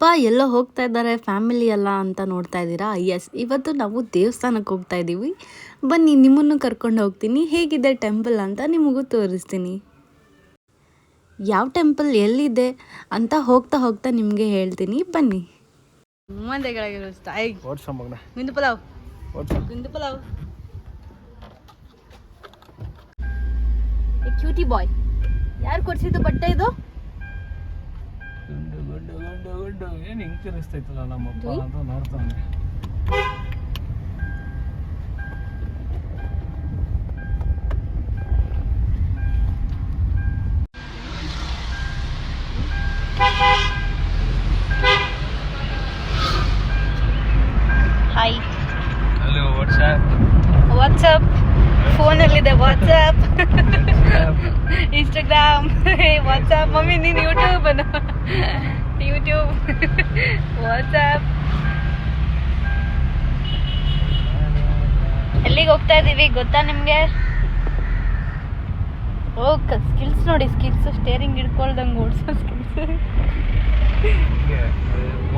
ಏನಪ್ಪ ಎಲ್ಲೋ ಹೋಗ್ತಾ ಇದ್ದಾರೆ ಫ್ಯಾಮಿಲಿ ಎಲ್ಲ ಅಂತ ನೋಡ್ತಾ ಇದ್ದೀರಾ? ಎಸ್ ಇವತ್ತು ನಾವು ದೇವಸ್ಥಾನಕ್ಕೆ ಹೋಗ್ತಾ ಇದ್ದೀವಿ. ಬನ್ನಿ ನಿಮ್ಮನ್ನು ಕರ್ಕೊಂಡು ಹೋಗ್ತೀನಿ. ಹೇಗಿದೆ ಟೆಂಪಲ್ ಅಂತ ನಿಮಗೂ ತೋರಿಸ್ತೀನಿ. ಯಾವ ಟೆಂಪಲ್ ಎಲ್ಲಿದೆ ಅಂತ ಹೋಗ್ತಾ ಹೋಗ್ತಾ ನಿಮಗೆ ಹೇಳ್ತೀನಿ. ಬನ್ನಿ. ಓಡ್ಸ ಮಗನ. ಗುಂದು ಪಲಾವ್. ಪಲಾವ್. ಕ್ಯೂಟಿ ಬಾಯ್ ಯಾರು ಕೊಡ್ಸಿದ್ದು ಬಟ್ಟೆ ಇದು? ಗುಂಡು ಗುಂಡು ಗುಂಡು ಗುಂಡು ಏನು ಹಿಂಗ್ ತಿರ್ಸ್ತೈತಲ್ಲ ನಮ್ಮಪ್ಪ ಅಂತ ನೋಡ್ತಾನೆ ಎಲ್ಲಿಗೆ ಹೋಗ್ತಾ ಇದ್ದೀವಿ ಗೊತ್ತಾ ನಿಮಗೆ? ಓಕೆ ಸ್ಕಿಲ್ಸ್ ನೋಡಿ ಸ್ಕಿಲ್ಸ್ ಸ್ಟೇರಿಂಗ್ ಹಿಡ್ಕೊಳ್ದಂಗೆ ಓಡಿಸೋ ಸ್ಕಿಲ್ಸ್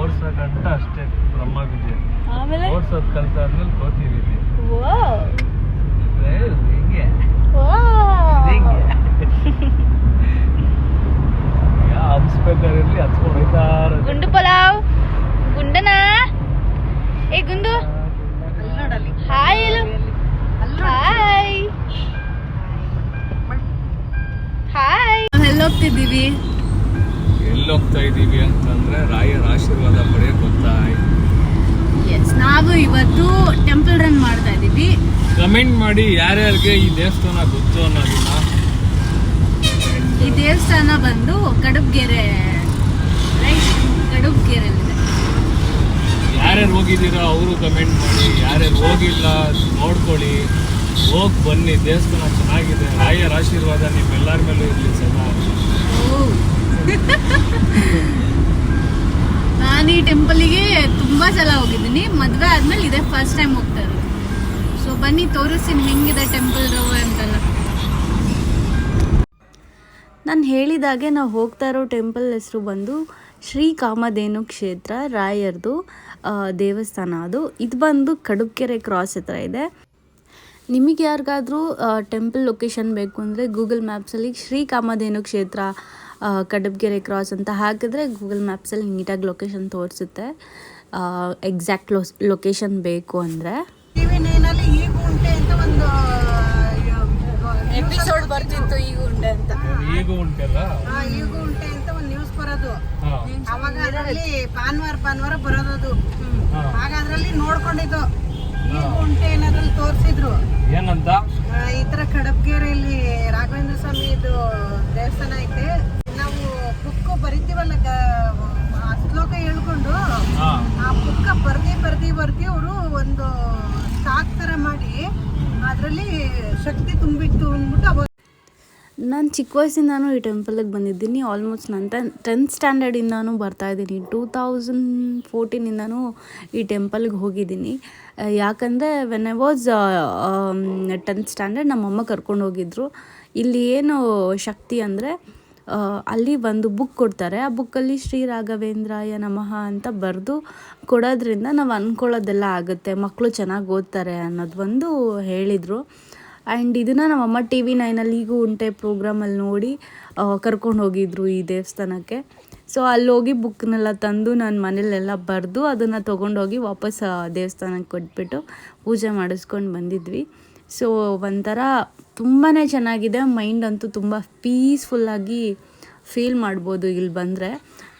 ಓಡ್ಸಕ್ಕಂತ ಅಷ್ಟೇ ಬ್ರಹ್ಮ ವಿದ್ಯೆ ಆಮೇಲೆ? ಓಡ್ಸೋದ್ ಕಲ್ತಾದ್ಮೇಲೆ ಕೋತಿ ವಿದ್ಯೆ ಹಿಂಗೆ. ಹಬ್ಸ್ಬೇಕಾಗಿರ್ಲಿ ಹಚ್ಕೊಂಡು ಹೋಯ್ತಾ. ಗುಂಡು ಪಲಾವ್. ಗುಂಡನಾ? ಏ ಗುಂಡು. ಹಾಯ್ ಹಾಯ್ ಹಾಯ್ ಎಲ್ಲಿ ಹೋಗ್ತಿದ್ದೀವಿ ಎಲ್ಲಿ ಹೋಗ್ತಾ ಇದೀವಿ ಅಂತಂದ್ರೆ ರಾಯರ ಆಶೀರ್ವಾದ ಪಡೆಯಕ್ ಹೋಗ್ತಾ ಎಸ್ ನಾವು ಇವತ್ತು ಟೆಂಪಲ್ ರನ್ ಮಾಡ್ತಾ ಇದ್ದೀವಿ. ಕಮೆಂಟ್ ಮಾಡಿ ಯಾರ್ಯಾರಿಗೆ ಈ ದೇವಸ್ಥಾನ ಗೊತ್ತು ಅನ್ನೋದನ್ನ ಈ ದೇವಸ್ಥಾನ ಬಂದು ಕಡುಬ್ಗೆರೆ ರೈಟ್ ಕಡುಬ್ಗೆರೆಯಲ್ಲಿದೆ. ಯಾರ್ಯಾರು ಹೋಗಿದ್ದೀರಾ ಅವರು ಕಮೆಂಟ್ ಮಾಡಿ ಯಾರ್ಯಾರು ಹೋಗಿಲ್ಲ ನೋಡ್ಕೊಳ್ಳಿ. ಹೋಗಿ ಬನ್ನಿ ದೇವಸ್ಥಾನ ಚೆನ್ನಾಗಿದೆ ರಾಯರ ಆಶೀರ್ವಾದ ನಿಮ್ಮೆಲ್ಲರ ಮೇಲೂ ಇರಲಿ ಸದಾ. ನಾನು ಈ ಟೆಂಪಲಿಗೆ ತುಂಬಾ ಸಲ ಹೋಗಿದ್ದೀನಿ ಮದುವೆ ಆದ್ಮೇಲೆ ಇದೇ ಫಸ್ಟ್ ಟೈಮ್ ಹೋಗ್ತಾ ಇರೋದು. ಸೊ ಬನ್ನಿ ತೋರಿಸ್ತೀನಿ ಹೆಂಗಿದೆ ಟೆಂಪಲ್ ಅಂತೆಲ್ಲ. ನಾನು ಹೇಳಿದಾಗೆ ನಾವು ಹೋಗ್ತಾ ಇರೋ ಟೆಂಪಲ್ ಹೆಸರು ಬಂದು ಶ್ರೀ ಕಾಮಧೇನು ಕ್ಷೇತ್ರ ರಾಯರ್ದು ದೇವಸ್ಥಾನ ಅದು. ಇದು ಬಂದು ಕಡುಬ್ಕೆರೆ ಕ್ರಾಸ್ ಹತ್ರ ಇದೆ. ನಿಮಗೆ ಯಾರಿಗಾದರೂ ಟೆಂಪಲ್ ಲೊಕೇಶನ್ ಬೇಕು ಅಂದರೆ ಗೂಗಲ್ ಮ್ಯಾಪ್ಸಲ್ಲಿ ಶ್ರೀ ಕಾಮಧೇನು ಕ್ಷೇತ್ರ ಕಡಬಗೆರೆ ಕ್ರಾಸ್ ಅಂತ ಹಾಕಿದ್ರೆ ಗೂಗಲ್ ಮ್ಯಾಪ್ಸಲ್ಲಿ ನೀಟಾಗಿ ಲೊಕೇಶನ್ ತೋರಿಸುತ್ತೆ. ಎಕ್ಸಾಕ್ಟ್ ಲೊ ಲೊಕೇಶನ್ ಬೇಕು ಅಂದರೆ. ಟಿವಿ ನೈನಲ್ಲಿ ಈಗ ಉಂಟೆ ಅಂತ ಒಂದು ಎಪಿಸೋಡ್ ಬರ್ತಿತ್ತು ಈಗ ಉಂಟೆ ಅಂತ. ಈಗ ಈಗ ಉಂಟೆ ಅಂತ ಒಂದು ನ್ಯೂಸ್ ಬರೋದು. ಅವಾಗ ಅದರಲ್ಲಿ ಭಾನುವಾರ ಭಾನುವಾರ ಬರೋದು ಅದು ಆಗ ಅದ್ರಲ್ಲಿ ನೋಡ್ಕೊಂಡಿದ್ದು. ಉಂಟೆ ಏನಾದ್ರಲ್ಲಿ ತೋರಿಸಿದ್ರು? ಏನಂತ? ಈ ತರ ಕಡಬ್ಗೆರೆಯಲ್ಲಿ ರಾಘವೇಂದ್ರ ಸ್ವಾಮಿ ಇದು ದೇವಸ್ಥಾನ ಐತೆ. ನಾವು ಬುಕ್ ಬರಿತೀವಲ್ಲ ಶ್ಲೋಕ ಹೇಳ್ಕೊಂಡು ಆ ಬುಕ್ಕ ಬರ್ದಿ ಬರ್ದಿ ಬರ್ದಿ ಅವರು ಒಂದು ಸ್ಟಾಕ್ ತರ ಮಾಡಿ ಅದರಲ್ಲಿ ಶಕ್ತಿ ತುಂಬಿಟ್ಟು ಅಂದ್ಬಿಟ್ಟು ಅವಾಗ ನಾನು ಚಿಕ್ಕ ವಯಸ್ಸಿಂದಾನು ಈ ಟೆಂಪಲಿಗೆ ಬಂದಿದ್ದೀನಿ. ಆಲ್ಮೋಸ್ಟ್ ನಾನು ಟೆನ್ ಟೆಂತ್ ಸ್ಟ್ಯಾಂಡರ್ಡಿಂದನೂ ಬರ್ತಾ ಇದ್ದೀನಿ. ಟೂ ತೌಸಂಡ್ ಫೋರ್ಟೀನಿಂದನೂ ಈ ಟೆಂಪಲ್ಗೆ ಹೋಗಿದ್ದೀನಿ. ಯಾಕಂದರೆ when I was tenth standard ನಮ್ಮಮ್ಮ ಕರ್ಕೊಂಡು ಹೋಗಿದ್ರು. ಇಲ್ಲಿ ಏನು ಶಕ್ತಿ ಅಂದರೆ ಅಲ್ಲಿ ಒಂದು ಬುಕ್ ಕೊಡ್ತಾರೆ. ಆ ಬುಕ್ಕಲ್ಲಿ ಶ್ರೀ ರಾಘವೇಂದ್ರಾಯ ನಮಃ ಅಂತ ಬರೆದು ಕೊಡೋದ್ರಿಂದ ನಾವು ಅಂದ್ಕೊಳ್ಳೋದೆಲ್ಲ ಆಗುತ್ತೆ. ಮಕ್ಕಳು ಚೆನ್ನಾಗಿ ಓದ್ತಾರೆ ಅನ್ನೋದು ಒಂದು ಹೇಳಿದರು. ಆ್ಯಂಡ್ ಇದನ್ನು ನಮ್ಮಮ್ಮ ಟಿ ವಿ ನೈನಲ್ಲಿ ಈಗೂ ಉಂಟೆ ಪ್ರೋಗ್ರಾಮಲ್ಲಿ ನೋಡಿ ಕರ್ಕೊಂಡು ಹೋಗಿದ್ರು ಈ ದೇವಸ್ಥಾನಕ್ಕೆ. ಸೊ ಅಲ್ಲೋಗಿ ಬುಕ್ನೆಲ್ಲ ತಂದು ನಾನು ಮನೇಲೆಲ್ಲ ಬರೆದು ಅದನ್ನು ತೊಗೊಂಡೋಗಿ ವಾಪಸ್ ದೇವಸ್ಥಾನಕ್ಕೆ ಕೊಟ್ಬಿಟ್ಟು ಪೂಜೆ ಮಾಡಿಸ್ಕೊಂಡು ಬಂದಿದ್ವಿ. ಸೊ ಒಂಥರ ತುಂಬಾ ಚೆನ್ನಾಗಿದೆ. ಮೈಂಡ್ ಅಂತೂ ತುಂಬ ಪೀಸ್ಫುಲ್ಲಾಗಿ ಫೀಲ್ ಮಾಡ್ಬೋದು ಇಲ್ಲಿ ಬಂದರೆ.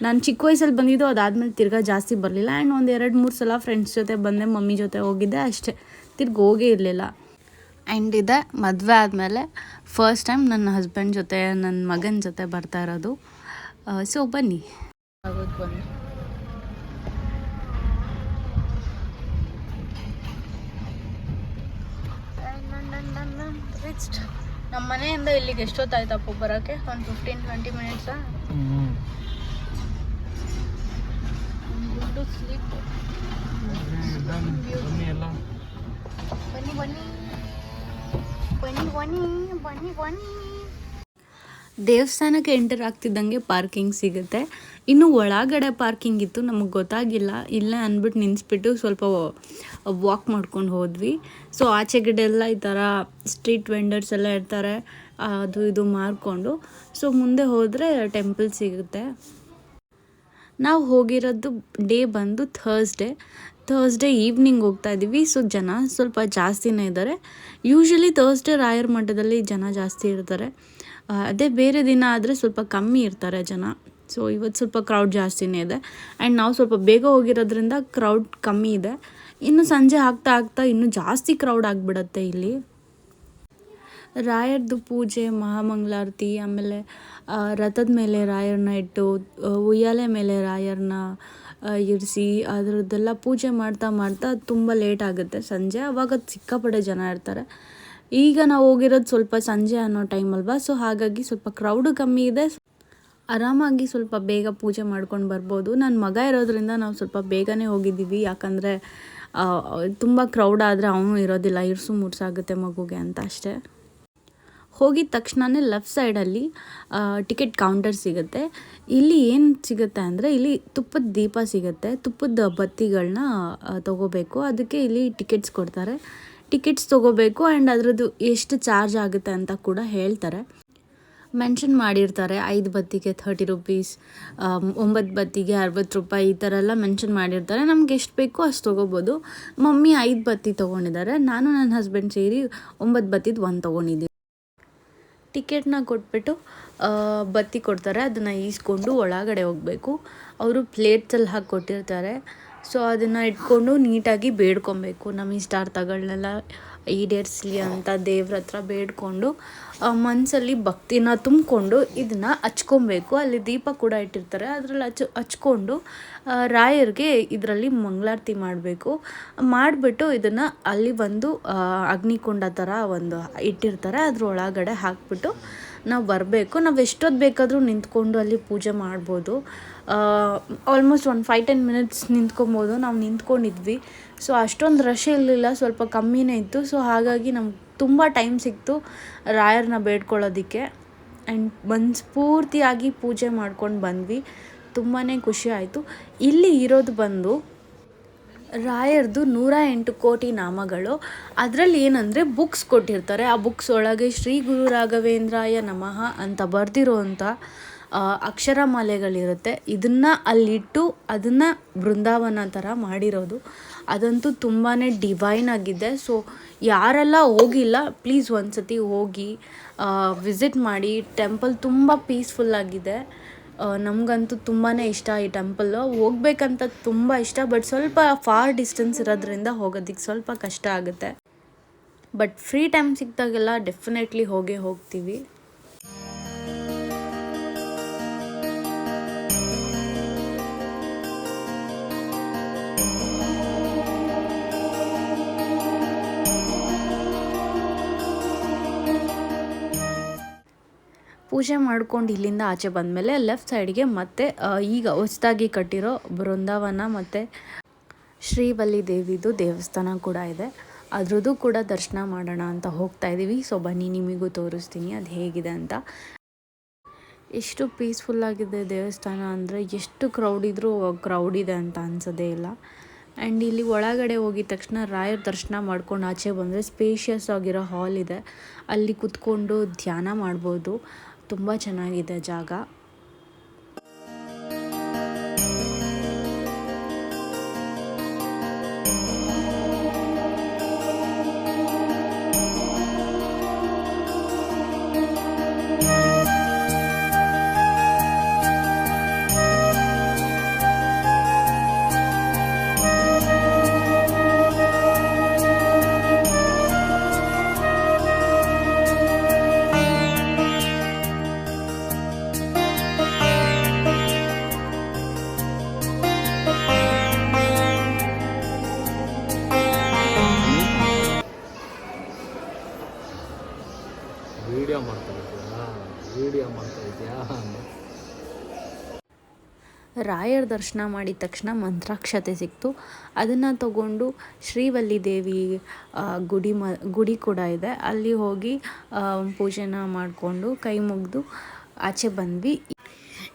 ನಾನು ಚಿಕ್ಕ ವಯಸ್ಸಲ್ಲಿ ಬಂದಿದ್ದು ಅದಾದಮೇಲೆ ತಿರ್ಗಾ ಜಾಸ್ತಿ ಬರಲಿಲ್ಲ. ಆ್ಯಂಡ್ ಒಂದು ಎರಡು, ಮೂರು ಸಲ ಫ್ರೆಂಡ್ಸ್ ಜೊತೆ ಬಂದೆ, ಮಮ್ಮಿ ಜೊತೆ ಹೋಗಿದ್ದೆ, ಅಷ್ಟೇ. ತಿರ್ಗ ಹೋಗೇ ಇರಲಿಲ್ಲ. ಆ್ಯಂಡ್ ಇದೆ, ಮದುವೆ ಆದಮೇಲೆ ಫಸ್ಟ್ ಟೈಮ್ ನನ್ನ ಹಸ್ಬೆಂಡ್ ಜೊತೆ ನನ್ನ ಮಗನ ಜೊತೆ ಬರ್ತಾ ಇರೋದು. ಸೊ ಬನ್ನಿ. ಬನ್ನಿ ನಮ್ಮ ಮನೆಯಿಂದ ಇಲ್ಲಿಗೆ ಎಷ್ಟೊತ್ತಾಯ್ತಪ್ಪ ಬರೋಕ್ಕೆ ಒಂದು ಫಿಫ್ಟೀನ್ ಟ್ವೆಂಟಿ ಮಿನಿಟ್ಸಾ ಹ್ಮ್. ಗುಡ್ ಸ್ಲೀಪ್ ಬನ್ನಿ ಬನ್ನಿ. ಬನ್ನಿ ಬನ್ನಿ ಬನ್ನಿ ಬನ್ನಿ. ದೇವಸ್ಥಾನಕ್ಕೆ ಎಂಟರ್ ಆಗ್ತಿದ್ದಂಗೆ ಪಾರ್ಕಿಂಗ್ ಸಿಗುತ್ತೆ. ಇನ್ನು ಒಳಗಡೆ ಪಾರ್ಕಿಂಗ್ ಇತ್ತು, ನಮಗೆ ಗೊತ್ತಾಗಿಲ್ಲ. ಇಲ್ಲ ಅಂದ್ಬಿಟ್ಟು ನಿಲ್ಲಿಸ್ಬಿಟ್ಟು ಸ್ವಲ್ಪ ವಾಕ್ ಮಾಡ್ಕೊಂಡು ಹೋದ್ವಿ. ಸೊ ಆಚೆಗಡೆ ಎಲ್ಲ ಈ ಥರ ಸ್ಟ್ರೀಟ್ ವೆಂಡರ್ಸ್ ಎಲ್ಲ ಇರ್ತಾರೆ. ಅದು ಇದು ಮಾರ್ಕೊಂಡು. ಸೊ ಮುಂದೆ ಹೋದರೆ ಟೆಂಪಲ್ ಸಿಗುತ್ತೆ. ನಾವು ಹೋಗಿರೋದು ಡೇ ಬಂದು ಥರ್ಸ್ಡೇ ಥರ್ಸ್ಡೇ ಈವ್ನಿಂಗ್ ಹೋಗ್ತಾ ಇದ್ದೀವಿ ಸೊ ಜನ ಸ್ವಲ್ಪ ಜಾಸ್ತಿನೇ ಇದ್ದಾರೆ ಯೂಶ್ವಲಿ ಥರ್ಸ್ಡೇ ರಾಯರ ಮಠದಲ್ಲಿ ಜನ ಜಾಸ್ತಿ ಇರ್ತಾರೆ. ಅದೇ ಬೇರೆ ದಿನ ಆದರೆ ಸ್ವಲ್ಪ ಕಮ್ಮಿ ಇರ್ತಾರೆ ಜನ. ಸೊ ಇವತ್ತು ಸ್ವಲ್ಪ ಕ್ರೌಡ್ ಜಾಸ್ತಿನೇ ಇದೆ. ಆ್ಯಂಡ್ ನಾವು ಸ್ವಲ್ಪ ಬೇಗ ಹೋಗಿರೋದ್ರಿಂದ ಕ್ರೌಡ್ ಕಮ್ಮಿ ಇದೆ. ಇನ್ನು ಸಂಜೆ ಆಗ್ತಾ ಆಗ್ತಾ ಇನ್ನೂ ಜಾಸ್ತಿ ಕ್ರೌಡ್ ಆಗಿಬಿಡತ್ತೆ ಇಲ್ಲಿ. ರಾಯರದು ಪೂಜೆ, ಮಹಾಮಂಗಳಾರತಿ, ಆಮೇಲೆ ರಥದ ಮೇಲೆ ರಾಯರನ್ನ ಇಟ್ಟು ಉಯ್ಯಾಲೆ ಮೇಲೆ ರಾಯರನ್ನ ಇರಿಸಿ, ಅದರದ್ದೆಲ್ಲ ಪೂಜೆ ಮಾಡ್ತಾ ಮಾಡ್ತಾ ತುಂಬ ಲೇಟ್ ಆಗುತ್ತೆ ಸಂಜೆ. ಅವಾಗ ಸಿಕ್ಕಾಪಟ್ಟೆ ಜನ ಇರ್ತಾರೆ. ಈಗ ನಾವು ಹೋಗಿರೋದು ಸ್ವಲ್ಪ ಸಂಜೆ ಅನ್ನೋ ಟೈಮ್ ಅಲ್ವಾ? ಸೊ ಹಾಗಾಗಿ ಸ್ವಲ್ಪ ಕ್ರೌಡ್ ಕಮ್ಮಿ ಇದೆ. ಆರಾಮಾಗಿ ಸ್ವಲ್ಪ ಬೇಗ ಪೂಜೆ ಮಾಡ್ಕೊಂಡು ಬರ್ಬೋದು. ನನ್ನ ಮಗ ಇರೋದ್ರಿಂದ ನಾವು ಸ್ವಲ್ಪ ಬೇಗನೆ ಹೋಗಿದ್ದೀವಿ. ಯಾಕಂದರೆ ತುಂಬ ಕ್ರೌಡ್ ಆದರೆ ಅವನು ಇರೋದಿಲ್ಲ. ಇರ್ಸು ಮುರ್ಸಾಗುತ್ತೆ ಮಗುಗೆ ಅಂತ ಅಷ್ಟೇ. ಹೋಗಿದ ತಕ್ಷಣವೇ ಲೆಫ್ಟ್ ಸೈಡಲ್ಲಿ ಟಿಕೆಟ್ ಕೌಂಟರ್ ಸಿಗುತ್ತೆ. ಇಲ್ಲಿ ಏನು ಸಿಗುತ್ತೆ ಅಂದರೆ, ಇಲ್ಲಿ ತುಪ್ಪದ ದೀಪ ಸಿಗುತ್ತೆ. ತುಪ್ಪದ ಬತ್ತಿಗಳನ್ನ ತೊಗೋಬೇಕು. ಅದಕ್ಕೆ ಇಲ್ಲಿ ಟಿಕೆಟ್ಸ್ ಕೊಡ್ತಾರೆ. ಟಿಕೆಟ್ಸ್ ತೊಗೋಬೇಕು ಆ್ಯಂಡ್ ಅದರದ್ದು ಎಷ್ಟು ಚಾರ್ಜ್ ಆಗುತ್ತೆ ಅಂತ ಕೂಡ ಹೇಳ್ತಾರೆ. ಮೆನ್ಷನ್ ಮಾಡಿರ್ತಾರೆ ಐದು ಬತ್ತಿಗೆ ಥರ್ಟಿ ರುಪೀಸ್ ಒಂಬತ್ತು ಬತ್ತಿಗೆ ಅರವತ್ತು ರೂಪಾಯಿ ಈ ಥರ ಎಲ್ಲ ಮೆನ್ಷನ್ ಮಾಡಿರ್ತಾರೆ. ನಮ್ಗೆ ಎಷ್ಟು ಬೇಕೋ ಅಷ್ಟು ತೊಗೋಬೋದು. ಮಮ್ಮಿ ಐದು ಬತ್ತಿ ತೊಗೊಂಡಿದ್ದಾರೆ. ನಾನು ನನ್ನ ಹಸ್ಬೆಂಡ್ ಸೇರಿ ಒಂಬತ್ತು ಬತ್ತಿದ್ದು ಒಂದು ತೊಗೊಂಡಿದ್ದೀವಿ ಟಿಕೆಟ್ನ ಕೊಟ್ಬಿಟ್ಟು ಬತ್ತಿ ಕೊಡ್ತಾರೆ. ಅದನ್ನು ಈಸ್ಕೊಂಡು ಒಳಗಡೆ ಹೋಗಬೇಕು. ಅವರು ಪ್ಲೇಟ್ಸಲ್ಲಿ ಹಾಕಿ ಕೊಟ್ಟಿರ್ತಾರೆ ಸೊ ಅದನ್ನು ಇಟ್ಕೊಂಡು ನೀಟಾಗಿ ಬೇಡ್ಕೊಬೇಕು. ನಮ್ಮ ಇಷ್ಟಾರ್ಥಗಳನ್ನೆಲ್ಲ ಈಡೇರಿಸಲಿ ಅಂತ ದೇವ್ರ ಹತ್ರ ಬೇಡ್ಕೊಂಡು ಮನಸ್ಸಲ್ಲಿ ಭಕ್ತಿನ ತುಂಬಿಕೊಂಡು ಇದನ್ನು ಹಚ್ಕೊಬೇಕು. ಅಲ್ಲಿ ದೀಪ ಕೂಡ ಇಟ್ಟಿರ್ತಾರೆ. ಅದರಲ್ಲಿ ಹಚ್ ಹಚ್ಕೊಂಡು ರಾಯರಿಗೆ ಇದರಲ್ಲಿ ಮಂಗಳಾರತಿ ಮಾಡಬೇಕು. ಮಾಡಿಬಿಟ್ಟು ಇದನ್ನು ಅಲ್ಲಿ ಒಂದು ಅಗ್ನಿಕುಂಡ ಥರ ಒಂದು ಇಟ್ಟಿರ್ತಾರೆ. ಅದ್ರ ಒಳಗಡೆ ಹಾಕ್ಬಿಟ್ಟು ನಾವು ಬರಬೇಕು. ನಾವು ಎಷ್ಟೊತ್ತು ಬೇಕಾದರೂ ನಿಂತ್ಕೊಂಡು ಅಲ್ಲಿ ಪೂಜೆ ಮಾಡ್ಬೋದು. ಆಲ್ಮೋಸ್ಟ್ ಒಂದು ಫೈವ್ ಟೆನ್ ಮಿನಿಟ್ಸ್ ನಿಂತ್ಕೊಬೋದು. ನಾವು ನಿಂತ್ಕೊಂಡಿದ್ವಿ. ಸೊ ಅಷ್ಟೊಂದು ರಶ್ ಇರಲಿಲ್ಲ. ಸ್ವಲ್ಪ ಕಮ್ಮಿನೇ ಇತ್ತು. ಸೊ ಹಾಗಾಗಿ ನಮ್ಗೆ ತುಂಬ ಟೈಮ್ ಸಿಕ್ತು ರಾಯರನ್ನ ಬೇಡ್ಕೊಳ್ಳೋದಕ್ಕೆ. ಆ್ಯಂಡ್ ಮನಸ್ಫೂರ್ತಿಯಾಗಿ ಪೂಜೆ ಮಾಡ್ಕೊಂಡು ಬಂದ್ವಿ. ತುಂಬಾ ಖುಷಿ ಆಯಿತು. ಇಲ್ಲಿ ಇರೋದು ಬಂದು ರಾಯರ್ದು ನೂರ ಎಂಟು ಕೋಟಿ ನಾಮಗಳು. ಅದರಲ್ಲಿ ಏನಂದರೆ ಬುಕ್ಸ್ ಕೊಟ್ಟಿರ್ತಾರೆ. ಆ ಬುಕ್ಸ್ ಒಳಗೆ ಶ್ರೀ ಗುರು ರಾಘವೇಂದ್ರಾಯ ನಮಃ ಅಂತ ಬರೆದಿರೋವಂಥ ಅಕ್ಷರಮಾಲೆಗಳಿರುತ್ತೆ. ಇದನ್ನು ಅಲ್ಲಿಟ್ಟು ಅದನ್ನು ಬೃಂದಾವನ ಥರ ಮಾಡಿರೋದು. ಅದಂತೂ ತುಂಬಾ ಡಿವೈನ್ ಆಗಿದೆ. ಸೊ ಯಾರೆಲ್ಲ ಹೋಗಿಲ್ಲ ಪ್ಲೀಸ್ ಒಂದು ಸತಿ ಹೋಗಿ ವಿಸಿಟ್ ಮಾಡಿ. ಟೆಂಪಲ್ ತುಂಬ ಪೀಸ್ಫುಲ್ಲಾಗಿದೆ ನಮಗಂತೂ ತುಂಬಾ ಇಷ್ಟ ಈ ಟೆಂಪಲ್ಲು ಹೋಗ್ಬೇಕಂತ ತುಂಬ ಇಷ್ಟ ಬಟ್ ಸ್ವಲ್ಪ ಫಾರ್ ಡಿಸ್ಟೆನ್ಸ್ ಇರೋದ್ರಿಂದ ಹೋಗೋದಕ್ಕೆ ಸ್ವಲ್ಪ ಕಷ್ಟ ಆಗುತ್ತೆ. ಬಟ್ ಫ್ರೀ ಟೈಮ್ ಸಿಕ್ಕಿದಾಗೆಲ್ಲ ಡೆಫಿನೆಟ್ಲಿ ಹೋಗೇ ಹೋಗ್ತೀವಿ. ಪೂಜೆ ಮಾಡ್ಕೊಂಡು ಇಲ್ಲಿಂದ ಆಚೆ ಬಂದಮೇಲೆ ಲೆಫ್ಟ್ ಸೈಡ್ಗೆ ಮತ್ತೆ ಈಗ ಹೊಸದಾಗಿ ಕಟ್ಟಿರೋ ಬೃಂದಾವನ ಮತ್ತು ಶ್ರೀವಲ್ಲಿ ದೇವಿದು ದೇವಸ್ಥಾನ ಕೂಡ ಇದೆ. ಅದ್ರದ್ದು ಕೂಡ ದರ್ಶನ ಮಾಡೋಣ ಅಂತ ಹೋಗ್ತಾ ಇದ್ದೀವಿ ಸೊ ಬನ್ನಿ, ನಿಮಗೂ ತೋರಿಸ್ತೀನಿ ಅದು ಹೇಗಿದೆ ಅಂತ. ಎಷ್ಟು ಪೀಸ್ಫುಲ್ಲಾಗಿದೆ ದೇವಸ್ಥಾನ ಅಂದರೆ ಎಷ್ಟು ಕ್ರೌಡ್ ಇದ್ದರೂ ಕ್ರೌಡ್ ಇದೆ ಅಂತ ಅನ್ಸೋದೇ ಇಲ್ಲ. ಆ್ಯಂಡ್ ಇಲ್ಲಿ ಒಳಗಡೆ ಹೋಗಿದ ತಕ್ಷಣ ರಾಯರ ದರ್ಶನ ಮಾಡ್ಕೊಂಡು ಆಚೆ ಬಂದರೆ ಸ್ಪೇಷಿಯಸ್ ಆಗಿರೋ ಹಾಲ್ ಇದೆ. ಅಲ್ಲಿ ಕುತ್ಕೊಂಡು ಧ್ಯಾನ ಮಾಡ್ಬೋದು. ತುಂಬ ಚೆನ್ನಾಗಿದೆ ಜಾಗ. ರಾಯರ ದರ್ಶನ ಮಾಡಿದ ತಕ್ಷಣ ಮಂತ್ರಾಕ್ಷತೆ ಸಿಕ್ತು. ಅದನ್ನು ತಗೊಂಡು ಶ್ರೀವಲ್ಲಿ ದೇವಿ ಗುಡಿ ಮ, ಗುಡಿ ಕೂಡ ಇದೆ. ಅಲ್ಲಿ ಹೋಗಿ ಪೂಜೆನ ಮಾಡಿಕೊಂಡು ಕೈ ಮುಗಿದು ಆಚೆ ಬಂದ್ವಿ.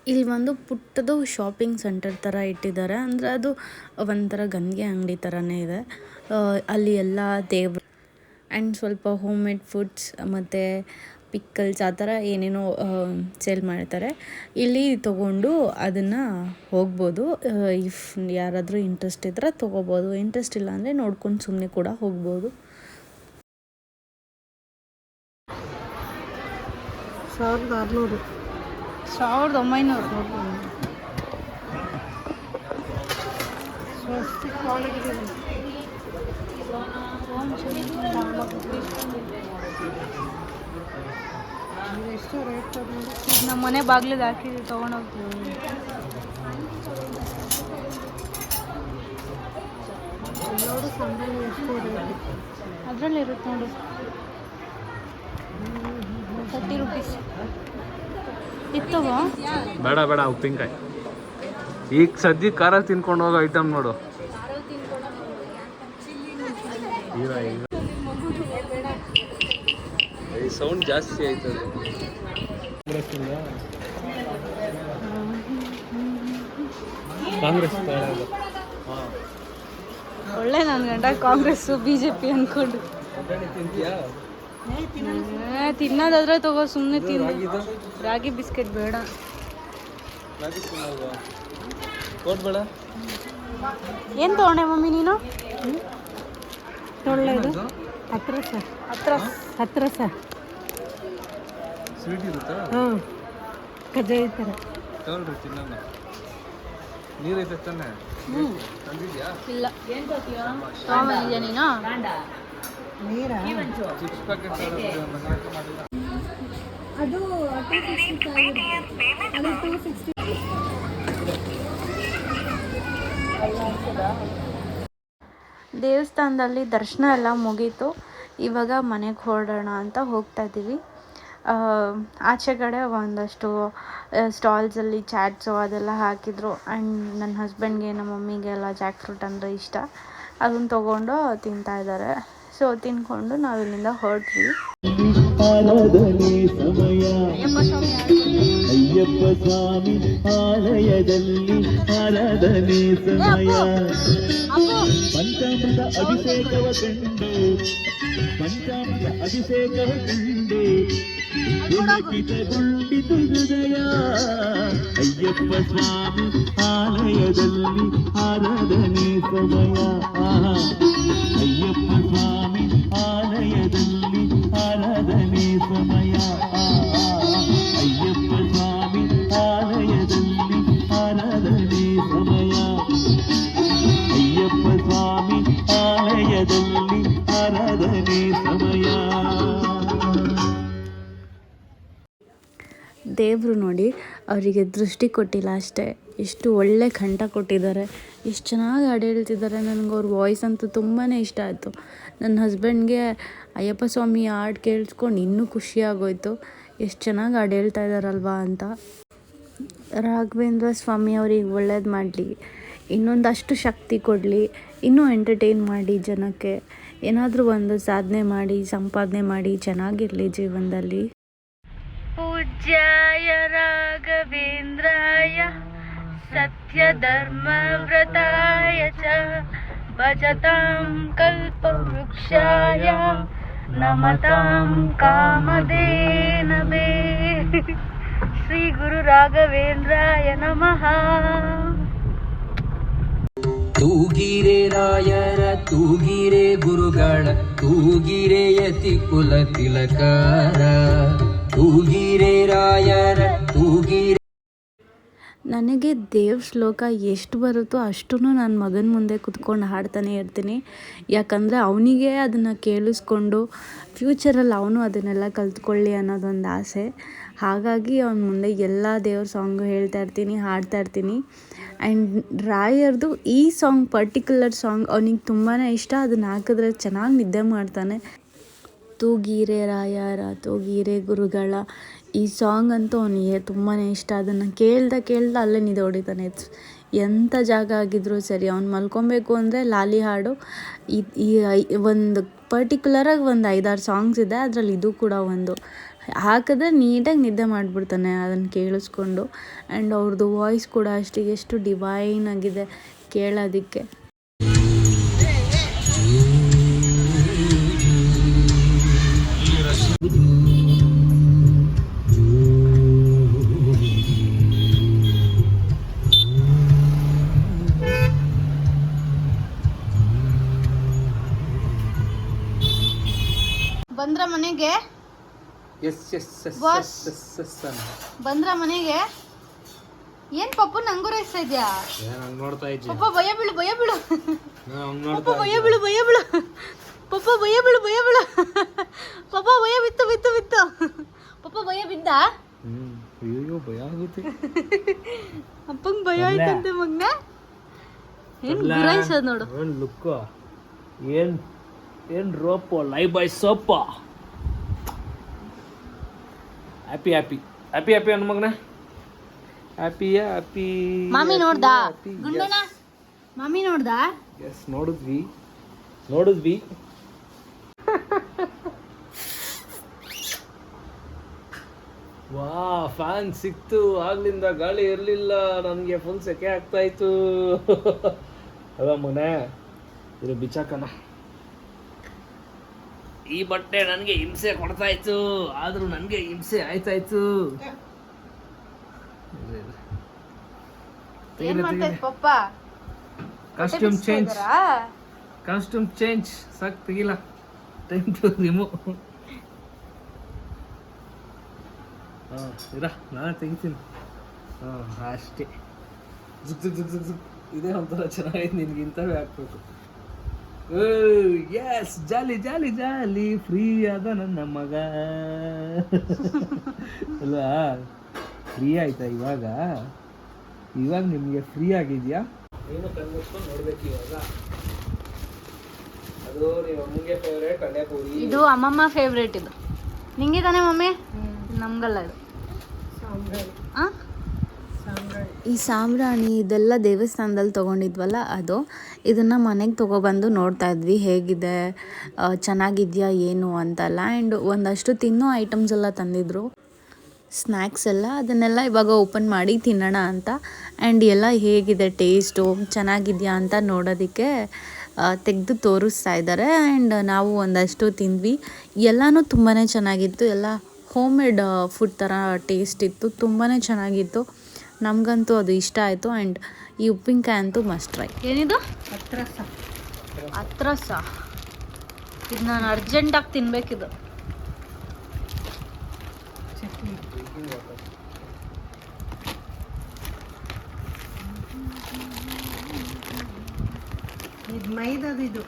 ಇಲ್ಲಿ ಒಂದು ಪುಟ್ಟದು ಶಾಪಿಂಗ್ ಸೆಂಟರ್ ಥರ ಇಟ್ಟಿದ್ದಾರೆ. ಅಂದರೆ ಅದು ಒಂಥರ ಗಂಗೆ ಅಂಗಡಿ ಥರನೇ ಇದೆ. ಅಲ್ಲಿ ಎಲ್ಲ ದೇವ್ರು ಆ್ಯಂಡ್ ಸ್ವಲ್ಪ ಹೋಮ್ ಮೇಡ್ ಫುಡ್ಸ್ ಮತ್ತು ಪಿಕ್ಕಲ್ಸ್ ಆ ಥರ ಏನೇನೋ ಸೇಲ್ ಮಾಡ್ತಾರೆ. ಇಲ್ಲಿ ತೊಗೊಂಡು ಅದನ್ನು ಹೋಗ್ಬೋದು. ಇಫ್ ಯಾರಾದರೂ ಇಂಟ್ರೆಸ್ಟ್ ಇದ್ದರೆ ತೊಗೋಬೋದು. ಇಂಟ್ರೆಸ್ಟ್ ಇಲ್ಲ ಅಂದರೆ ನೋಡ್ಕೊಂಡು ಸುಮ್ಮನೆ ಕೂಡ ಹೋಗ್ಬೋದು. ಸಾವಿರದ ಆರುನೂರು. ಸಾವಿರದ ಒಂಬೈನೂರು. ಕ್ವಾಲಿಟಿ ಎಷ್ಟು ರೇಟ್ ಈಗ ನಮ್ಮ ಮನೆ ಬಾಗಿಲಿಗೆ ಹಾಕಿದ್ವಿ ತೊಗೊಂಡೋಗ್ತೀವಿ. ನೋಡು ಸಂಬಳ ಎಷ್ಟು ಅದರಲ್ಲಿ ಇರುತ್ತೆ ನೋಡಿ. ತರ್ಟಿ ರುಪೀಸ್ ಇತ್ತವ ಬೇಡ ಬೇಡ ಉಪ್ಪಿನಕಾಯಿ. ಈಗ ಸದ್ಯ ಖಾರ ತಿನ್ಕೊಂಡು ಹೋಗೋ ಐಟಮ್ ನೋಡು. ಸೌಂಡ್ ಜಾಸ್ತಿ ಆಯ್ತದೆ ಕಾಂಗ್ರೆಸ್ ಒಳ್ಳೆ ನನ್ನ ಗಂಡ ಕಾಂಗ್ರೆಸ್ಸು ಬಿ ಜೆ ಪಿ ಅಂದ್ಕೊಂಡು ಏ, ತಿನ್ನೋದಾದ್ರೆ ತಗೋ ಸುಮ್ಮನೆ ತಿನ್ನ. ರಾಗಿ ಬಿಸ್ಕೆಟ್ ಬೇಡ. ಏನು ತಗೊಂಡೆ ಮಮ್ಮಿ ನೀನು? ಒಳ್ಳೆಯದು ಹತ್ರ ಸರ್. ಹತ್ರ ಹತ್ರ ಸರ್. ಸ್ವೀಟ್ ಇರುತ್ತಾ? ಹಾಂ ಕಜ್ಜಾಯ ಥರ ತಗೊಳ್ರಿ ತಿನ್ನೋಣ. ನೀರೈತೆ ತಾನೆ? ತಂದಿದ್ಯಾ? ಇಲ್ಲ. ಏನು ತಗೋತೀಯಾ ತೊಗೊಂಬಂದಿದ್ಯಾ ನೀನು? ನೀರಾ? ಚಿಪ್ಸ್ ಪ್ಯಾಕೆಟ್ ಅದು ಟೂ ಸಿಕ್ಸ್ಟಿ ದೇವಸ್ಥಾನದಲ್ಲಿ ದರ್ಶನ ಎಲ್ಲ ಮುಗೀತು. ಇವಾಗ ಮನೆಗೆ ಹೊರಡೋಣ ಅಂತ ಹೋಗ್ತಾ ಇದ್ದೀವಿ. ಆಚೆ ಕಡೆ ಒಂದಷ್ಟು ಸ್ಟಾಲ್ಸಲ್ಲಿ ಚಾಟ್ಸು ಅದೆಲ್ಲ ಹಾಕಿದರು. ಆ್ಯಂಡ್ ನನ್ನ ಹಸ್ಬೆಂಡ್ಗೆ ನಮ್ಮ ಮಮ್ಮಿಗೆ ಎಲ್ಲ ಜಾಕ್ ಫ್ರೂಟ್ ಅಂದರೆ ಇಷ್ಟ. ಅದನ್ನು ತೊಗೊಂಡು ತಿಂತಾ ಇದ್ದಾರೆ ಸೊ ತಿನ್ಕೊಂಡು ನಾವು ಇಲ್ಲಿಂದ ಹೊರಟ್ವಿ. ಅಯ್ಯಪ್ಪ ಸ್ವಾಮಿ ಆಲಯದಲ್ಲಿ ಸಮಯ. ಪಂಚಾಮೃತ ಅಭಿಷೇಕವ ಕಂಡು, ಪಂಚಾಮೃತ ಅಭಿಷೇಕವ ಕಂಡು. ಪುಳಕಿತಗೊಂಡಿತು ಹೃದಯ ಅಯ್ಯಪ್ಪ ಸ್ವಾಮಿ ಆಲಯದಲ್ಲಿ ಆರಾಧನೆ ಸಮಯ ಆಹಾ. ಅಯ್ಯಪ್ಪ ಸ್ವಾಮಿ ಆಲಯದಲ್ಲಿ ಆರಾಧನೆ ಸಮಯ ಅವರಿಗೆ ದೃಷ್ಟಿ ಕೊಟ್ಟಿಲ್ಲ ಅಷ್ಟೇ. ಎಷ್ಟು ಒಳ್ಳೆ ಕಂಠ ಕೊಟ್ಟಿದ್ದಾರೆ. ಎಷ್ಟು ಚೆನ್ನಾಗಿ ಹಾಡು ಹೇಳ್ತಿದ್ದಾರೆ. ನನಗೆ ಅವ್ರ ವಾಯ್ಸ್ ಅಂತೂ ತುಂಬಾ ಇಷ್ಟ ಆಯಿತು. ನನ್ನ ಹಸ್ಬೆಂಡ್ಗೆ ಅಯ್ಯಪ್ಪ ಸ್ವಾಮಿ ಹಾಡು ಕೇಳಿಸ್ಕೊಂಡು ಇನ್ನೂ ಖುಷಿ ಆಗೋಯ್ತು. ಎಷ್ಟು ಚೆನ್ನಾಗಿ ಹಾಡು ಹೇಳ್ತಾ ಇದ್ದಾರಲ್ವಾ ಅಂತ. ರಾಘವೇಂದ್ರ ಸ್ವಾಮಿ ಅವ್ರಿಗೆ ಒಳ್ಳೇದು ಮಾಡಲಿ. ಇನ್ನೊಂದಷ್ಟು ಶಕ್ತಿ ಕೊಡಲಿ. ಇನ್ನೂ ಎಂಟರ್ಟೈನ್ ಮಾಡಿ ಜನಕ್ಕೆ. ಏನಾದರೂ ಒಂದು ಸಾಧನೆ ಮಾಡಿ, ಸಂಪಾದನೆ ಮಾಡಿ ಚೆನ್ನಾಗಿರಲಿ ಜೀವನದಲ್ಲಿ. ಪೂಜ್ಯಾಯರ सत्यधर्मव्रताय च भजतां कल्पवृक्षाय नमतां कामधेनवे श्रीगुरुराघवेन्द्राय नमः ತೂಗಿರೆ ರಾಯರ ತೂಗಿರೆ ಗುರುಗಳ ತೂಗಿರೆ ಯತಿ ಕುಲ ತಿಲಕಾರ ತೂಗಿರೆ ರಾಯರ ತೂಗಿರೆ ನನಗೆ ದೇವ್ರ ಶ್ಲೋಕ ಎಷ್ಟು ಬರುತ್ತೋ ಅಷ್ಟೂ ನನ್ನ ಮಗನ ಮುಂದೆ ಕುತ್ಕೊಂಡು ಹಾಡ್ತಾನೆ ಇರ್ತೀನಿ. ಯಾಕಂದರೆ ಅವನಿಗೆ ಅದನ್ನು ಕೇಳಿಸ್ಕೊಂಡು ಫ್ಯೂಚರಲ್ಲಿ ಅವನು ಅದನ್ನೆಲ್ಲ ಕಲ್ತ್ಕೊಳ್ಳಿ ಅನ್ನೋದೊಂದು ಆಸೆ. ಹಾಗಾಗಿ ಅವನ ಮುಂದೆ ಎಲ್ಲ ದೇವ್ರ ಸಾಂಗು ಹೇಳ್ತಾ ಇರ್ತೀನಿ, ಹಾಡ್ತಾ ಇರ್ತೀನಿ. ಆ್ಯಂಡ್ ರಾಯರ್ದು ಈ ಸಾಂಗ್ ಪರ್ಟಿಕ್ಯುಲರ್ ಸಾಂಗ್ ಅವನಿಗೆ ತುಂಬಾ ಇಷ್ಟ. ಅದನ್ನು ಹಾಕಿದ್ರೆ ಚೆನ್ನಾಗಿ ನಿದ್ದೆ ಮಾಡ್ತಾನೆ. ತೂಗೀರೆ ರಾಯರ, ತೂಗೀರೆ ಗುರುಗಳ ಈ ಸಾಂಗ್ ಅಂತೂ ಅವನಿಗೆ ತುಂಬಾ ಇಷ್ಟ. ಅದನ್ನು ಕೇಳ್ದ ಕೇಳ್ದ ಅಲ್ಲೇ ನಿದ್ದೆ ಹೊಡಿತಾನೆ. ಎಂಥ ಜಾಗ ಆಗಿದ್ರೂ ಸರಿ, ಅವ್ನು ಮಲ್ಕೊಬೇಕು ಅಂದರೆ ಲಾಲಿ ಹಾಡು. ಈ ಒಂದು ಪರ್ಟಿಕ್ಯುಲರಾಗಿ ಒಂದು ಐದಾರು ಸಾಂಗ್ಸ್ ಇದೆ, ಅದರಲ್ಲಿ ಇದು ಕೂಡ ಒಂದು. ಹಾಕಿದ್ರೆ ನೀಟಾಗಿ ನಿದ್ದೆ ಮಾಡಿಬಿಡ್ತಾನೆ ಅದನ್ನು ಕೇಳಿಸ್ಕೊಂಡು. ಆ್ಯಂಡ್ ಅವ್ರದ್ದು ವಾಯ್ಸ್ ಕೂಡ ಅಷ್ಟೇ ಎಷ್ಟು ಡಿವೈನ್ ಆಗಿದೆ ಕೇಳೋದಕ್ಕೆ. Yes yes yes Boss. Yes yes ಬಂದ್ರ ಮನೆಗೆ? ಏನ್ ಪಪ್ಪು ನಂಗೂರೈಸ್ತಾ ಇದ್ಯಾ? ಹಂಗೆ ನೋಡ್ತಾ ಇದ್ದಿ ಪಪ್ಪ ಭಯ ಬೀಳು ಭಯ ಬೀಳು. ಹಂಗೆ ಪಪ್ಪ ಭಯ ಬೀಳು ಭಯ ಬೀಳು. ಪಪ್ಪ ಭಯ ಬೀಳು ಭಯ ಬೀಳು. ಪಪ್ಪ ಭಯ ಬಿತ್ತು ಬಿತ್ತು ಬಿತ್ತು. ಪಪ್ಪ ಭಯ ಬಿದ್ದ? ಅಯ್ಯೋ ಭಯ ಆಗುತ್ತೆ. ಅಪ್ಪಂಗ್ ಭಯ ಆಯ್ತಂತೆ ಮಗ್ನ. ಏನ್ ಗುರಾಯಿಸೋದ್ ನೋಡು. ಏನು ಲುಕ್ ಏನು ಏನು ರೋಪು? ಲೈ ಬೈ ಸೋಪ? ಹ್ಯಾಪಿ ಹ್ಯಾಪಿ ಹ್ಯಾಪಿ ಹ್ಯಾಪಿ ಅನ್ನ ಮಗನ ಹ್ಯಾಪಿ ಹ್ಯಾಪಿ ಮಮ್ಮಿ ನೋಡ್ದಾ? ಗುಂಡಣ್ಣ? ಮಾಮಿ ನೋಡ್ದಾ? ಎಸ್ ನೋಡಿದ್ವಿ. ನೋಡಿದ್ವಿ. ವಾ ಫ್ಯಾನ್ ಸಿಕ್ತು. ಆಗ್ಲಿಂದ ಗಾಳಿ ಇರಲಿಲ್ಲ. ನನಗೆ ಫುಲ್ ಸೆಕೆ ಆಗ್ತಾ ಇತ್ತು. ಅದ ಮನೆ ಇದು ಬಿಚಾಕನ. ಈ ಬಟ್ಟೆ ನನಗೆ ಹಿಂಸೆ ಕೊಡ್ತಾ ಇತ್ತು ಆದರೂ ನನಗೆ ಹಿಂಸೆ ಆಯ್ತಾಯ್ತು. ಕಾಸ್ಟ್ಯೂಮ್ ಚೇಂಜ್ ಕಾಸ್ಟ್ಯೂಮ್ ಚೇಂಜ್ ಸಾಕ್ ತೆಗಿಲ್ಲ ಟೈಮ್ ಟು ರಿಮೂವ್ ಹಾಂ ಇರ ನಾನು ತೆಗಿತೀನಿ. ಹಾಂ ಅಷ್ಟೇ. ಜುಕ್ ಜುಕ್ ಜುಕ್ ಜುಕ್ ಜುಕ್ ಇದೇ ಒಂಥರ ಚೆನ್ನಾಗೈತೆ ನಿನ್ಗೆ ಇಂಥವೇ ಹಾಕ್ಬೇಕು ಎಸ್ ಜಾಲಿ ಜಾಲಿ ಜಾಲಿ ಫ್ರೀ ಆದ ನನ್ನ ಮಗ. ಅಲ್ಲ ಫ್ರೀ ಆಯ್ತಾ ಇವಾಗ? ಇವಾಗ ನಿಮಗೆ ಫ್ರೀ ಆಗಿದೆಯಾ? ನೀನು ಕಣ್ಮುಚ್ಕೊಂಡು ನೋಡ್ಬೇಕು ಇವಾಗ. ಅದು ಅಮ್ಮಂಗೆ ಫೇವ್ರೇಟ್ ಇದು ಅಮ್ಮಮ್ಮ ಫೇವ್ರೇಟ್ ಇದು. ನಿಂಗೆ ತಾನೇ ಮಮ್ಮಿ? ನಮ್ಗಲ್ಲ ಇದು. ಆ? ಈ ಸಾಂಬ್ರಾಣಿ ಇದೆಲ್ಲ ದೇವಸ್ಥಾನದಲ್ಲಿ ತೊಗೊಂಡಿದ್ವಲ್ಲ ಅದು, ಇದನ್ನು ಮನೆಗೆ ತೊಗೊಬಂದು ನೋಡ್ತಾ ಇದ್ವಿ, ಹೇಗಿದೆ ಚೆನ್ನಾಗಿದೆಯಾ ಏನು ಅಂತೆಲ್ಲ. ಆ್ಯಂಡ್ ಒಂದಷ್ಟು ತಿನ್ನೋ ಐಟಮ್ಸ್ ಎಲ್ಲ ತಂದಿದ್ರು. ಸ್ನ್ಯಾಕ್ಸ್ ಎಲ್ಲ, ಅದನ್ನೆಲ್ಲ ಇವಾಗ ಓಪನ್ ಮಾಡಿ ತಿನ್ನೋಣ ಅಂತ. ಆ್ಯಂಡ್ ಎಲ್ಲ ಹೇಗಿದೆ ಟೇಸ್ಟು ಚೆನ್ನಾಗಿದೆಯಾ ಅಂತ ನೋಡೋದಕ್ಕೆ ತೆಗೆದು ತೋರಿಸ್ತಾ ಇದ್ದಾರೆ. ಆ್ಯಂಡ್ ನಾವು ಒಂದಷ್ಟು ತಿಂದ್ವಿ. ಎಲ್ಲನೂ ತುಂಬಾ ಚೆನ್ನಾಗಿತ್ತು. ಎಲ್ಲ ಹೋಮ್ ಮೇಡ್ ಫುಡ್ ಥರ ಟೇಸ್ಟ್ ಇತ್ತು. ತುಂಬಾ ಚೆನ್ನಾಗಿತ್ತು. ನಮಗಂತೂ ಅದು ಇಷ್ಟ ಆಯಿತು ಆ್ಯಂಡ್ ಈ ಉಪ್ಪಿನಕಾಯಿ ಅಂತೂ ಮಸ್ಟ್ ಟ್ರೈ ಏನಿದು? ಹತ್ರ ಹತ್ರಸ. ಅತ್ರಸ ಇದು ನಾನು ಅರ್ಜೆಂಟಾಗಿ ತಿನ್ಬೇಕಿದು. ಇದು ಮೈದದು ಇದು.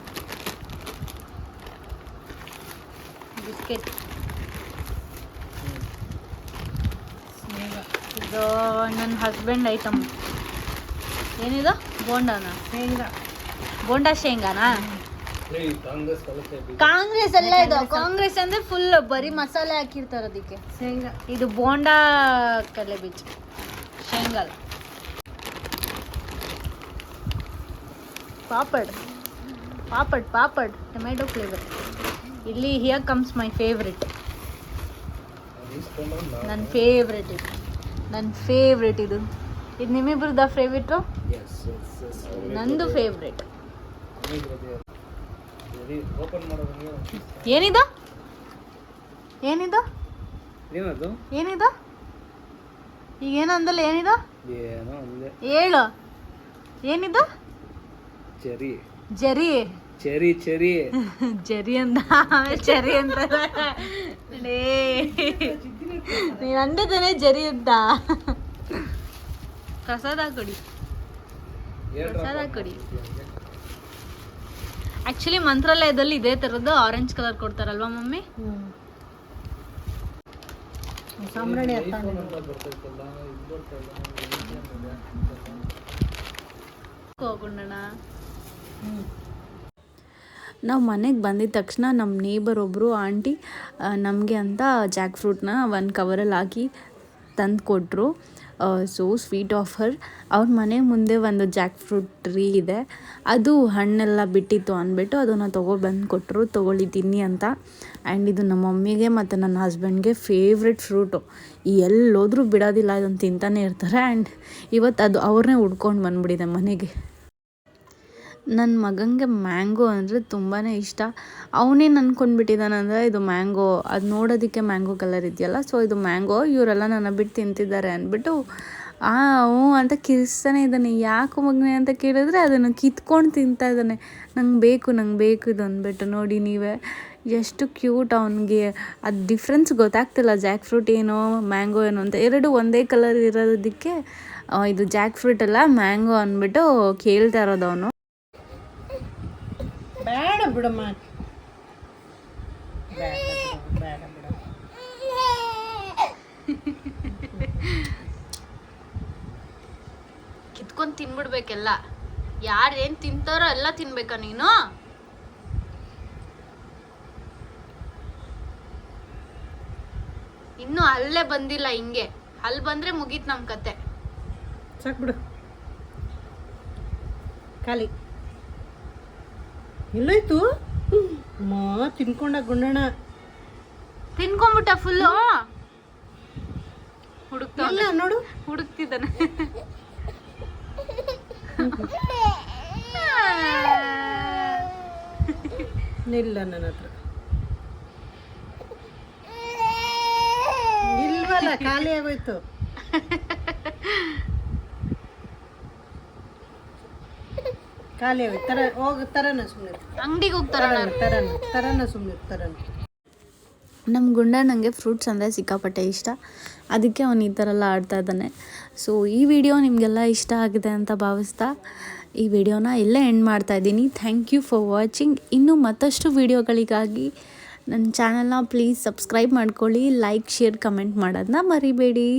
ಬಿಸ್ಕೆಟ್ ಸ್ನೇಹ ಇದು ನನ್ನ ಹಸ್ಬೆಂಡ್ ಐಟಮ್ ಏನಿದು? ಬೋಂಡಾನ? ಶೇಂಗಾ. ಬೋಂಡಾ ಶೇಂಗಾನಾ? ಕಾಂಗ್ರೆಸ್ ಕಾಂಗ್ರೆಸ್ ಎಲ್ಲ ಇದು. ಕಾಂಗ್ರೆಸ್ ಅಂದ್ರೆ ಫುಲ್ ಬರೀ ಮಸಾಲೆ ಹಾಕಿರ್ತಾರೆ ಅದಕ್ಕೆ. ಶೇಂಗಾ. ಇದು ಬೋಂಡಾ ಕಡಲೆ ಬೀಜ. ಶೇಂಗಲ್ ಪಾಪಡ್. ಪಾಪಡ್ ಪಾಪಡ್. ಟೊಮೆಟೊ ಫ್ಲೇವರ್ ಇಲ್ಲಿ ಹಿಯರ್ ಕಮ್ಸ್ ಮೈ ಫೇವ್ರೆಟ್ ನನ್ನ ಫೇವ್ರೆಟ್ ಇದು. ನನ್ನ ಫೇವ್ರೇಟ್ ಇದು. ಇದು ನಿಮ್ಮಿಬ್ರದ ಫೇವ್ರೇಟು ನಂದು ಫೇವ್ರೇಟ್ ಏನಿದು? ಏನಿದು? ಏನದು ಏನಿದು? ಈಗ ಏನಿದು? ಏನೋ ಅಂದೆ. ಹೇಳು. ಏನಿದು? ಜರಿ. ಜರಿ. ಚೆರಿ ಚೆರಿ ಜರಿ ಅಂತ ಚೆರಿ ಅಂತ ನೀನು ಜರಿ ಅಂತ ಪ್ರಸಾದ ಕೊಡಿ. ಪ್ರಸಾದ ಕೊಡಿ. ಆ್ಯಕ್ಚುಲಿ ಮಂತ್ರಾಲಯದಲ್ಲಿ ಇದೇ ಥರದ್ದು ಆರೆಂಜ್ ಕಲರ್ ಕೊಡ್ತಾರಲ್ವಾ ಮಮ್ಮಿ? ಸಾಂಬ್ರಾಣಿ ಹೋಗೋಣ ನಾವು ಮನೆಗೆ ಬಂದಿದ ತಕ್ಷಣ ನಮ್ಮ ನೇಬರ್ ಒಬ್ಬರು ಆಂಟಿ ನಮಗೆ ಅಂತ ಜಾಕ್ ಫ್ರೂಟ್ನ ಒಂದು ಕವರಲ್ಲಿ ಹಾಕಿ ತಂದು ಕೊಟ್ಟರು ಸೊ ಸ್ವೀಟ್ ಆಫರ್ ಅವ್ರ ಮನೆ ಮುಂದೆ ಒಂದು ಜಾಕ್ ಫ್ರೂಟ್ ಟ್ರೀ ಇದೆ. ಅದು ಹಣ್ಣೆಲ್ಲ ಬಿಟ್ಟಿತ್ತು ಅಂದ್ಬಿಟ್ಟು ಅದನ್ನು ತೊಗೊಬಂದು ಕೊಟ್ಟರು ತೊಗೊಳ್ಳಿ, ತಿನ್ನಿ ಅಂತ. ಆ್ಯಂಡ್ ಇದು ನಮ್ಮ ಮಮ್ಮಿಗೆ ಮತ್ತು ನನ್ನ ಹಸ್ಬೆಂಡ್ಗೆ ಫೇವ್ರೆಟ್ ಫ್ರೂಟು ಎಲ್ಲೋದ್ರೂ ಬಿಡೋದಿಲ್ಲ ಅದನ್ನು ತಿಂತಾನೆ ಇರ್ತಾರೆ. ಆ್ಯಂಡ್ ಇವತ್ತು ಅದು ಅವ್ರನ್ನೇ ಉಡ್ಕೊಂಡು ಬಂದ್ಬಿಟ್ಟಿದೆ ಮನೆಗೆ. ನನ್ನ ಮಗನಿಗೆ ಮ್ಯಾಂಗೋ ಅಂದರೆ ತುಂಬಾ ಇಷ್ಟ. ಅವನೇನು ಅಂದ್ಕೊಂಡ್ಬಿಟ್ಟಿದ್ದಾನಂದರೆ ಇದು ಮ್ಯಾಂಗೋ, ಅದು ನೋಡೋದಕ್ಕೆ ಮ್ಯಾಂಗೋ ಕಲರ್ ಇದೆಯಲ್ಲ, ಸೊ ಇದು ಮ್ಯಾಂಗೋ, ಇವರೆಲ್ಲ ನನ್ನ ಬಿಟ್ಟು ತಿಂತಿದ್ದಾರೆ ಅಂದ್ಬಿಟ್ಟು ಆ, ಹ್ಞೂ ಅಂತ ಕಿರಿಸ್ತಾನೆ ಇದ್ದಾನೆ. ಯಾಕೆ ಮಗನೇ ಅಂತ ಕೇಳಿದ್ರೆ ಅದನ್ನು ಕಿತ್ಕೊಂಡು ತಿಂತಾ ಇದ್ದಾನೆ. ನಂಗೆ ಬೇಕು ನಂಗೆ ಬೇಕು ಇದು ಅಂದ್ಬಿಟ್ಟು ನೋಡಿ ನೀವೇ, ಎಷ್ಟು ಕ್ಯೂಟ್ ಅವನಿಗೆ. ಅದು ಡಿಫ್ರೆನ್ಸ್ ಗೊತ್ತಾಗ್ತಿಲ್ಲ ಜಾಕ್ ಫ್ರೂಟ್ ಏನೋ, ಮ್ಯಾಂಗೋ ಏನೋ ಅಂತ. ಎರಡು ಒಂದೇ ಕಲರ್ ಇರೋದಕ್ಕೆ ಇದು ಜಾಕ್ ಫ್ರೂಟ್ ಅಲ್ಲ, ಮ್ಯಾಂಗೋ ಅಂದ್ಬಿಟ್ಟು ಕೇಳ್ತಾ ಇರೋದು ಅವನು. ಬಿಡಮ್ಮ. ಬೇಡ ಕಿತ್ಕೊಂಡು ತಿನ್ಬಿಡ್ಬೇಕೆಲ್ಲ. ಯಾರು ಏನು ತಿಂತಾರೋ ಎಲ್ಲ ತಿನ್ಬೇಕಾ ನೀನು? ಇನ್ನು ಅಲ್ಲೇ ಬಂದಿಲ್ಲ ಹಿಂಗೆ. ಅಲ್ಲಿ ಬಂದ್ರೆ ಮುಗೀತ್ ನಮ್ ಕತೆ. ಸಾಕ್ಬಿಡು ಖಾಲಿ. ಎಲ್ಲೋಯ್ತು? ಮಾ ತಿನ್ಕೊಂಡ ಗುಂಡಣ್ಣ. ತಿನ್ಕೊಂಡ್ಬಿಟ್ಟ ಫುಲ್ಲು ಹುಡುಕ್ತಾ ಇಲ್ಲ ನೋಡು. ಹುಡುಕ್ತಿದ್ದಾನೆ. ಇಲ್ಲ ನನ್ನ ಹತ್ರ. ಇಲ್ವಲ್ಲ ಖಾಲಿ ಆಗೋಯ್ತು. ಖಾಲಿ ತರ ಹೋಗ ತರನ ಸುಮ್ಮನೆ ಅಂಗಡಿಗೆ ಹೋಗ್ತಾರ ತರನ ತರನ ಸುಮ್ಮನೆ ತರನ ನಮ್ಮ ಗುಂಡ ನನಗೆ ಫ್ರೂಟ್ಸ್ ಅಂದರೆ ಸಿಕ್ಕಾಪಟ್ಟೆ ಇಷ್ಟ. ಅದಕ್ಕೆ ಅವನು ಈ ಥರ ಎಲ್ಲ ಆಡ್ತಾ ಇದ್ದಾನೆ. ಸೊ ಈ ವಿಡಿಯೋ ನಿಮಗೆಲ್ಲ ಇಷ್ಟ ಆಗಿದೆ ಅಂತ ಭಾವಿಸ್ತಾ ಈ ವಿಡಿಯೋನ ಇಲ್ಲೇ ಎಂಡ್ ಮಾಡ್ತಾ ಇದ್ದೀನಿ. ಥ್ಯಾಂಕ್ ಯು ಫಾರ್ ವಾಚಿಂಗ್ ಇನ್ನೂ ಮತ್ತಷ್ಟು ವಿಡಿಯೋಗಳಿಗಾಗಿ ನನ್ನ ಚಾನಲ್ನ ಪ್ಲೀಸ್ ಸಬ್ಸ್ಕ್ರೈಬ್ ಮಾಡ್ಕೊಳ್ಳಿ ಲೈಕ್ ಶೇರ್ ಕಮೆಂಟ್ ಮಾಡೋದನ್ನ ಮರಿಬೇಡಿ.